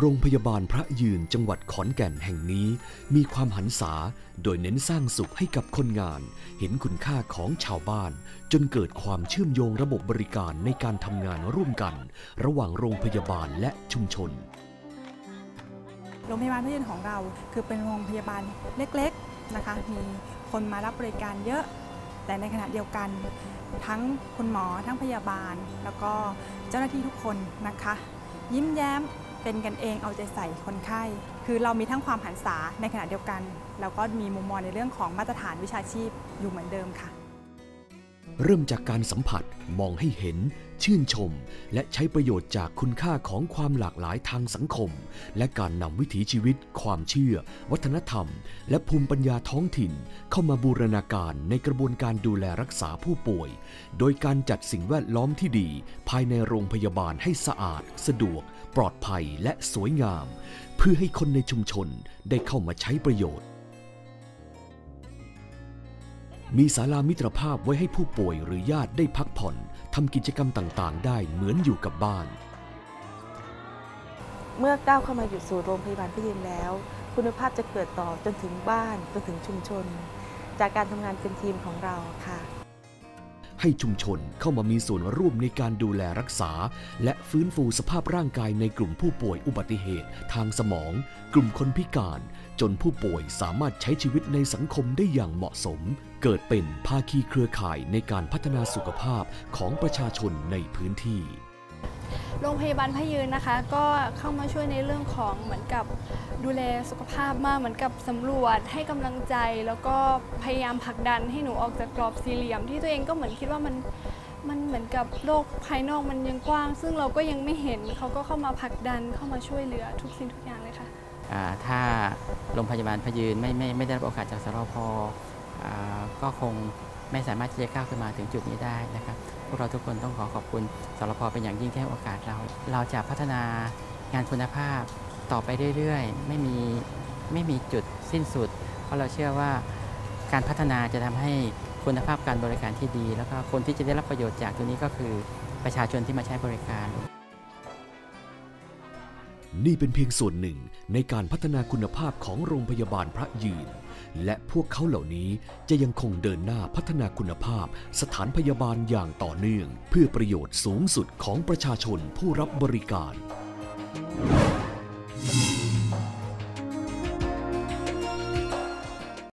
โรงพยาบาลพระยืนจังหวัดขอนแก่นแห่งนี้ มีความหันษาโดยเน้นสร้างสุขให้กับคนงาน เห็นคุณค่าของชาวบ้าน จนเกิดความเชื่อมโยงระบบบริการในการทำงานร่วมกัน ระหว่างโรงพยาบาลและชุมชน โรงพยาบาลพระยืนของเราคือเป็นโรงพยาบาลเล็กๆนะคะ มีคนมารับบริการเยอะ แต่ในขณะเดียวกันทั้งคุณหมอทั้งพยาบาล แล้วก็เจ้าหน้าที่ทุกคนนะคะ ยิ้มแย้ม เป็นกันเองเอาใจใส่คนไข้ คือเรามีทั้งความหันษาในขณะเดียวกัน แล้วก็มีมุมมองในเรื่องของมาตรฐานวิชาชีพอยู่เหมือนเดิมค่ะ เริ่มจากการสัมผัสมองให้เห็น ชื่นชม และใช้ประโยชน์จากคุณค่าของความหลากหลายทางสังคม และการนำวิถีชีวิต ความเชื่อ วัฒนธรรม และภูมิปัญญาท้องถิ่น เข้ามาบูรณาการในกระบวนการดูแลรักษาผู้ป่วย โดยการจัดสิ่งแวดล้อมที่ดี ภายในโรงพยาบาลให้สะอาด สะดวก ปลอดภัยและสวยงาม เพื่อให้คนในชุมชนได้เข้ามาใช้ประโยชน์ มีศาลามิตรภาพไว้ให้ผู้ป่วยหรือญาติได้พักผ่อนทำกิจกรรมต่างๆ ได้เหมือนอยู่กับบ้าน เมื่อก้าวเข้ามาอยู่สู่โรงพยาบาลพิยืนแล้ว คุณภาพจะเกิดต่อจนถึงบ้านจนถึงชุมชน จากการทำงานเป็นทีมของเราค่ะ ให้ชุมชนเข้ามามีส่วนร่วมในการดูแลรักษา และฟื้นฟูสภาพร่างกายในกลุ่มผู้ป่วยอุบัติเหตุ ทางสมอง กลุ่มคนพิการ จนผู้ป่วยสามารถใช้ชีวิตในสังคมได้อย่างเหมาะสม เกิดเป็นภาคีเครือข่ายในการพัฒนาสุขภาพของประชาชนในพื้นที่ โรงพยาบาลพยืนนะคะ ก็เข้ามาช่วยในเรื่องของเหมือนกับดูแลสุขภาพมากเหมือนกับสำรวจให้กำลังใจ แล้วก็พยายามผลักดันให้หนูออกจากกรอบสี่เหลี่ยม ที่ตัวเองก็เหมือนคิดว่ามันมันเหมือนกับโลกภายนอกมันยังกว้าง ซึ่งเราก็ยังไม่เห็นเขาก็เข้ามาผลักดันเข้ามาช่วยเหลือทุกสิ่งทุกอย่างเลยค่ะถ้าโรงพยาบาลพยืนไม่ไม่ไม่ได้รับโอกาสจากสรพอ่าก็คงไม่สามารถที่จะก้าวขึ้นมาถึงจุดนี้ได้นะครับ พวกเราทุกคนต้องขอขอบคุณสรพเป็นอย่างยิ่งที่ให้โอกาสเรา เราจะพัฒนางานคุณภาพต่อไปเรื่อยๆ ไม่มีไม่มีจุดสิ้นสุด เพราะเราเชื่อว่าการพัฒนาจะทำให้คุณภาพการบริการที่ดี แล้วก็คนที่จะได้รับประโยชน์จากตัวนี้ก็คือประชาชนที่มาใช้บริการ นี่เป็นเพียงส่วนหนึ่งในการพัฒนาคุณภาพของโรงพยาบาลพระยืน และพวกเขาเหล่านี้จะยังคงเดินหน้าพัฒนาคุณภาพ สถานพยาบาลอย่างต่อเนื่อง เพื่อประโยชน์สูงสุดของประชาชนผู้รับบริการ